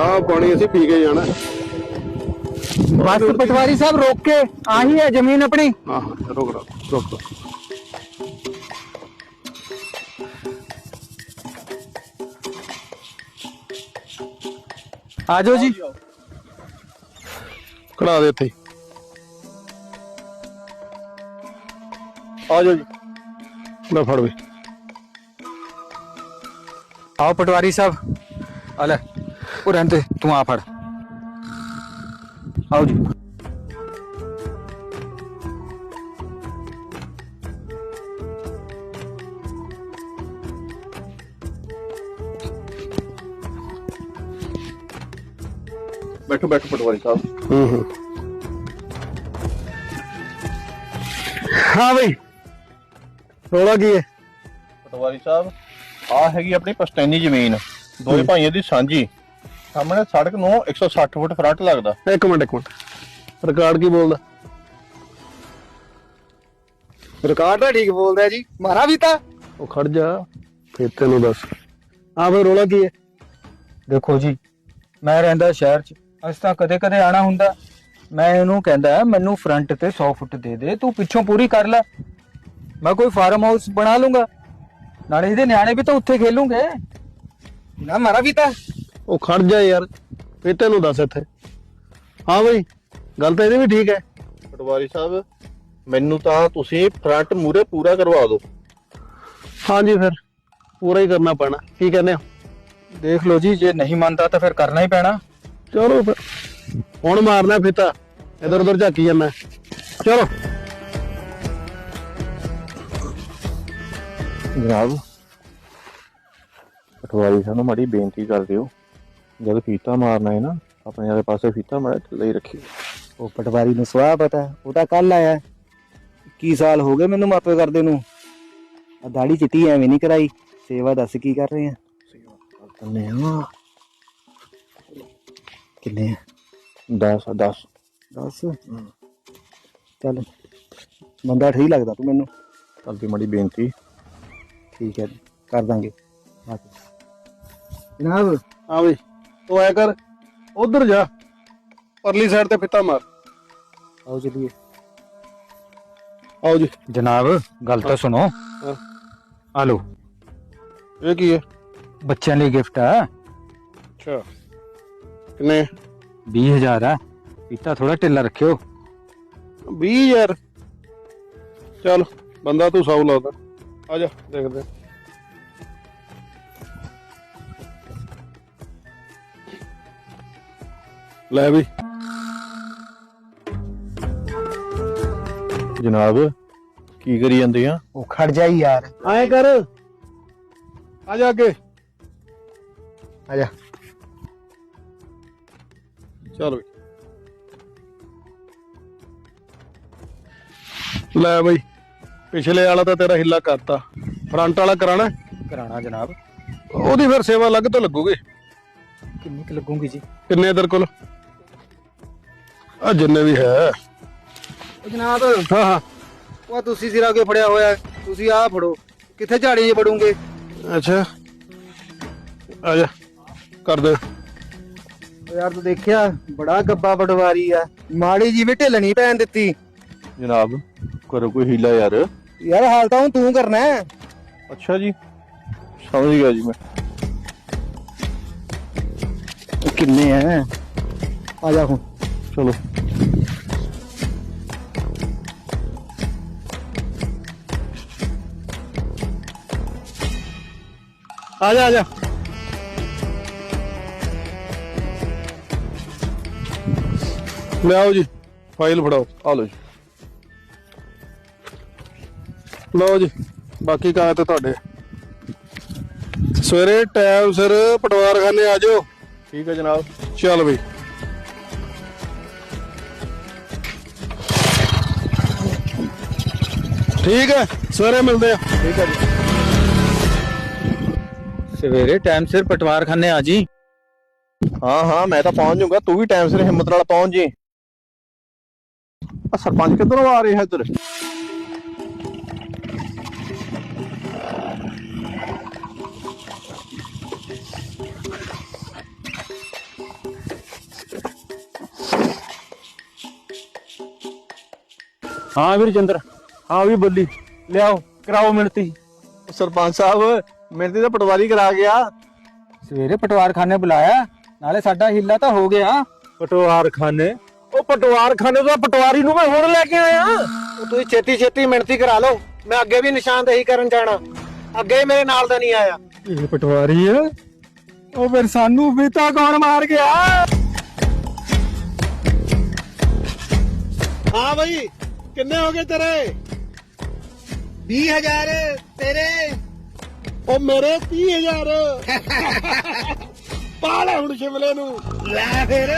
ਚਾਹ ਪਾਣੀ ਅਸੀਂ ਪੀ ਕੇ ਜਾਣਾ। ਬਸ ਪਟਵਾਰੀ ਸਾਹਿਬ ਰੋਕ ਕੇ ਆਹੀ ਹੈ ਜ਼ਮੀਨ ਆਪਣੀ। ਹਾਂ ਹਾਂ ਰੁਕ ਰੁਕ ਰੁਕ ਰੁਕ। ਆ ਜਾਓ ਜੀ। ਖੜਾ ਦੇ ਇੱਥੇ। ਆ ਜਾਓ ਜੀ। ਲੈ ਫੜ ਵੇ। ਆਓ ਪਟਵਾਰੀ ਸਾਹਿਬ। ਆ ਲੈ। ਉਹ ਰਹਿੰਦੇ ਤੂੰ ਆ ਫੜ। ਆਓ ਜੀ। ਬੈਠੋ ਬੈਠੋ ਪਟਵਾਰੀ ਸਾਹਿਬ। ਹੂੰ ਹੂੰ। ਹਾਂ ਬਈ। ਰੋਲਾ ਕੀ ਹੈ? ਪਟਵਾਰੀ ਸਾਹਿਬ ਆ ਹੈਗੀ ਆਪਣੀ ਪਸਤੈਨੀ ਜ਼ਮੀਨ। ਦੋਵੇਂ ਭਾਈਆਂ ਦੀ ਸਾਂਝੀ। ਸਾਹਮਣੇ ਸੜਕ ਨੂੰ 160 ਫੁੱਟ ਫਰੰਟ ਲੱਗਦਾ। ਇੱਕ ਮਿੰਟ ਇੱਕ ਮਿੰਟ। ਰਿਕਾਰਡ ਕੀ ਬੋਲਦਾ? ਰਿਕਾਰਡ ਤਾਂ ਠੀਕ ਬੋਲਦਾ ਜੀ। ਮਾਰਾ ਵੀ ਤਾਂ। ਉਹ ਖੜ ਜਾ ਫਿਰ ਤੈਨੂੰ ਦੱਸ। ਆ ਫਿਰ ਰੋਲਾ ਕੀ ਹੈ? ਦੇਖੋ ਜੀ ਮੈਂ ਰਹਿੰਦਾ ਸ਼ਹਿਰ 'ਚ। ਅਸ ਤਾਂ ਕਦੇ-ਕਦੇ ਆਣਾ ਹੁੰਦਾ। ਮੈਂ ਇਹਨੂੰ ਕਹਿੰਦਾ ਮੈਨੂੰ ਫਰੰਟ ਤੇ 100 ਫੁੱਟ ਦੇ ਦੇ ਤੂੰ ਪਿੱਛੋਂ ਪੂਰੀ ਕਰ ਲੈ। ਮੈਂ ਕੋਈ ਫਾਰਮ ਹਾਊਸ ਬਣਾ ਲੂੰਗਾ। ਨਾਲੇ ਇਹਦੇ ਨਿਆਣੇ ਵੀ ਤਾਂ ਉੱਥੇ ਖੇਲੂਗੇ। ਨਾ ਮਾਰਾ ਵੀ ਤਾਂ। ਉਹ ਖੜ ਜਾ ਯਾਰ ਫਿਰ ਤੈਨੂੰ ਦੱਸ ਇੱਥੇ। ਹਾਂ ਬਈ ਗੱਲ ਤਾਂ ਇਹਦੀ ਵੀ ਠੀਕ ਹੈ। ਪਟਵਾਰੀ ਸਾਹਿਬ ਮੈਨੂੰ ਤਾਂ ਤੁਸੀਂ ਫਰੰਟ ਮੂਰੇ ਪੂਰਾ ਕਰਵਾ ਦਿਓ। ਹਾਂਜੀ ਫਿਰ ਪੂਰਾ ਹੀ ਕਰਨਾ ਪੈਣਾ ਕੀ ਕਹਿੰਦੇ ਹੋ? ਦੇਖ ਲਓ ਜੀ ਜੇ ਨਹੀਂ ਮੰਨਦਾ ਤਾਂ ਫਿਰ ਕਰਨਾ ਹੀ ਪੈਣਾ। ਚਲੋ ਫਿਰ ਹੁਣ ਮਾਰਨਾ ਫਿੱਤਾ ਇਧਰ ਉਧਰ ਝਾਕੀ ਜਾਂਦਾ। ਚਲੋ। ਜਨਾਬ ਪਟਵਾਰੀ ਸਾਹਿਬ ਨੂੰ ਮਾੜੀ ਬੇਨਤੀ ਕਰ ਦਿਓ। ਜਦ ਫੀਤਾ ਮਾਰਨਾ ਹੈ ਨਾ ਆਪਣੇ ਵਾਲੇ ਪਾਸੇ ਫੀਤਾ ਮਾਰਿਆ ਥੱਲੇ ਹੀ ਰੱਖਿਓ ਉਹ ਪਟਵਾਰੀ ਨੂੰ ਸਵਾਹ ਪਤਾ ਉਹ ਤਾਂ ਕੱਲ ਆਇਆ। 21 ਸਾਲ ਹੋ ਗਏ ਮੈਨੂੰ ਮਾਪੇ ਕਰਦੇ ਨੂੰ? ਆ ਦਾੜੀ ਚਿੱਟੀ ਐਵੇਂ ਨਹੀਂ ਕਰਾਈ ਸੇਵਾ ਦੱਸ ਕੀ ਕਰ ਰਹੇ ਆ? ਕੰਨੇ ਆ। ਕਿੰਨੇ 10 10 ਦੱਸ। ਚੱਲ ਬੰਦਾ ਠੀਕ ਲੱਗਦਾ ਤੂੰ ਮੈਨੂੰ। ਅੱਗੇ ਮਾੜੀ ਬੇਨਤੀ। ਠੀਕ ਹੈ ਕਰ ਦਾਂਗੇ। ਜਨਾਬ। ਹਾਂ ਬਈ ਤੂੰ ਐ ਕਰ ਉਧਰ ਜਾ ਪਰਲੀ ਸਾਈਡ ਤੇ ਫਿੱਤਾ ਮਾਰ। ਆਓ ਚਲੀਏ। ਆਓ ਜੀ। ਜਨਾਬ ਗੱਲ ਤਾਂ ਸੁਣੋ। ਹਾਂ। ਆ ਲਓ। ਇਹ ਕੀ ਹੈ? ਬੱਚਿਆਂ ਲਈ ਗਿਫਟ ਆ। ਅੱਛਾ। ਕਿੰਨੇ? 20000 ਆ। ਪੀਤਾ ਥੋੜਾ ਢਿੱਲਾ ਰੱਖਿਓ। 20000 ਚੱਲ ਬੰਦਾ ਤੂੰ ਸੌ ਲਾਦਾ ਆ ਜਾ ਦੇਖਦੇ ਲੈ ਵੀ। ਜਨਾਬ ਕੀ ਕਰੀ ਜਾਂਦੇ ਆ? ਉਹ ਖੜ ਜਾਈ ਯਾਰ। ਐਂ ਕਰ। ਆ ਜਾ ਅੱਗੇ। ਆ ਜਾ। ਚੱਲ ਵੀ। ਲੈ ਬਈ ਪਿਛਲੇ ਵਾਲਾ ਤਾਂ ਤੇਰਾ ਹਿੱਲਾ ਕਰਤਾ। ਫਰੰਟ ਵਾਲਾ ਕਰਾਣਾ? ਕਰਾਣਾ ਜਨਾਬ। ਉਹਦੀ ਫਿਰ ਸੇਵਾ ਅਲੱਗ ਤੋਂ ਲੱਗੂਗੀ। ਕਿੰਨੀ ਕੁ ਲੱਗੂਗੀ ਜੀ? ਕਿੰਨੇ ਤੇਰੇ ਕੋਲ? ਆ ਜਿੰਨੇ ਵੀ ਹੈ। ਜਨਾਬ। ਹਾਂ ਹਾਂ। ਉਹ ਤੁਸੀਂ ਸਿਰਾ ਕੇ ਫੜਿਆ ਹੋਇਆ ਤੁਸੀਂ ਆਹ ਫੜੋ। ਕਿੱਥੇ ਝਾੜੀਆਂ 'ਚ ਵੜੂਗੇ? ਅੱਛਾ। ਆ ਜਾ। ਕਰ ਦੇ। ਓ ਯਾਰ ਤੂੰ ਦੇਖਿਆ ਬੜਾ ਗੱਬਾ ਪਟਵਾਰੀ ਆ। ਮਾੜੀ ਜੀ ਵੀ ਢਿੱਲ ਨਹੀਂ ਪੈਣ ਦਿੱਤੀ। ਜਨਾਬ ਕਰੋ ਕੋਈ ਹੀਲਾ ਯਾਰ। ਯਾਰ ਹਾਲ ਤਾਂ ਹੁਣ ਤੂੰ ਕਰਨਾ ਹੈ। ਅੱਛਾ ਜੀ। ਸਮਝ ਗਿਆ ਜੀ ਮੈਂ। ਕਿੰਨੇ ਆ ਆ ਜਾ ਹੁਣ। ਚਲੋ। ਆ ਜਾ ਆ ਜਾ। ਲੈ ਆਓ ਜੀ ਫਾਈਲ ਫੜਾਓ ਆ ਲਓ ਜੀ। ਲਓ ਜੀ ਬਾਕੀ ਕਾਗਜ਼ ਤੇ ਤੁਹਾਡੇ। ਸਵੇਰੇ ਟਾਈਮ ਸਿਰ ਪਟਵਾਰਖਾਨੇ ਆ ਜਾਓ। ਠੀਕ ਹੈ ਜਨਾਬ। ਚੱਲ ਬਈ। ਠੀਕ ਹੈ ਸਵੇਰੇ ਮਿਲਦੇ ਆ ਠੀਕ ਹੈ ਜੀ। ਸਵੇਰੇ ਟਾਈਮ ਸਿਰ ਪਟਵਾਰ ਖਾਨੇ ਆ ਜੀ। ਹਾਂ ਹਾਂ ਮੈਂ ਤਾਂ ਪਹੁੰਚ ਜਾਊਗਾ ਤੂੰ ਵੀ ਟਾਈਮ ਸਿਰ ਹਿੰਮਤ ਨਾਲ ਪਹੁੰਚ ਜੀ। ਆ ਸਰਪੰਚ ਕਿੱਧਰੋਂ ਆ ਰਿਹਾ ਇੱਧਰ? ਹਾਂ ਵੀਰ ਚੰਦਰ ਹਾਂ ਵੀ ਬੱਲੀ। ਲਿਆਓ ਕਰਾਓ ਮਿਣਤੀ। ਸਰਪੰਚ ਸਾਹਿਬ ਮੇਰੇ ਤੇ ਤਾਂ ਪਟਵਾਰੀ ਕਰਾ ਗਿਆ ਸਵੇਰੇ ਪਟਵਾਰਖਾਨੇ ਬੁਲਾਇਆ ਨਾਲੇ ਸਾਡਾ ਹਿੱਲਾ ਤਾਂ ਹੋ ਗਿਆ। ਪਟਵਾਰਖਾਨੇ? ਉਹ ਪਟਵਾਰਖਾਨੇ ਤੋਂ ਪਟਵਾਰੀ ਨੂੰ ਮੈਂ ਹੁਣ ਲੈ ਕੇ ਆਇਆ। ਉਹ ਤੁਸੀਂ ਛੇਤੀ ਛੇਤੀ ਮਿਹਨਤੀ ਕਰਾ ਲਓ। ਮੈਂ ਅੱਗੇ ਵੀ ਨਿਸ਼ਾਨਦੇਹੀ ਕਰਨ ਜਾਣਾ। ਅੱਗੇ ਮੇਰੇ ਨਾਲ ਦਾ ਨਹੀਂ ਆਇਆ। ਇਹ ਪਟਵਾਰੀ ਹੈ ਉਹ ਫਿਰ ਸਾਨੂੰ ਵੀ ਤਾਂ ਕੌਣ ਮਾਰ ਗਿਆ? ਹਾਂ ਬਈ ਕਿੰਨੇ ਹੋ ਗਏ ਤੇਰੇ? 20000 ਤੇਰੇ। ਉਹ ਮੇਰੇ 30000 ਪਾ ਲੈ ਹੁਣ ਸ਼ਿਮਲੇ ਨੂੰ। ਲੈ ਫੇਰ।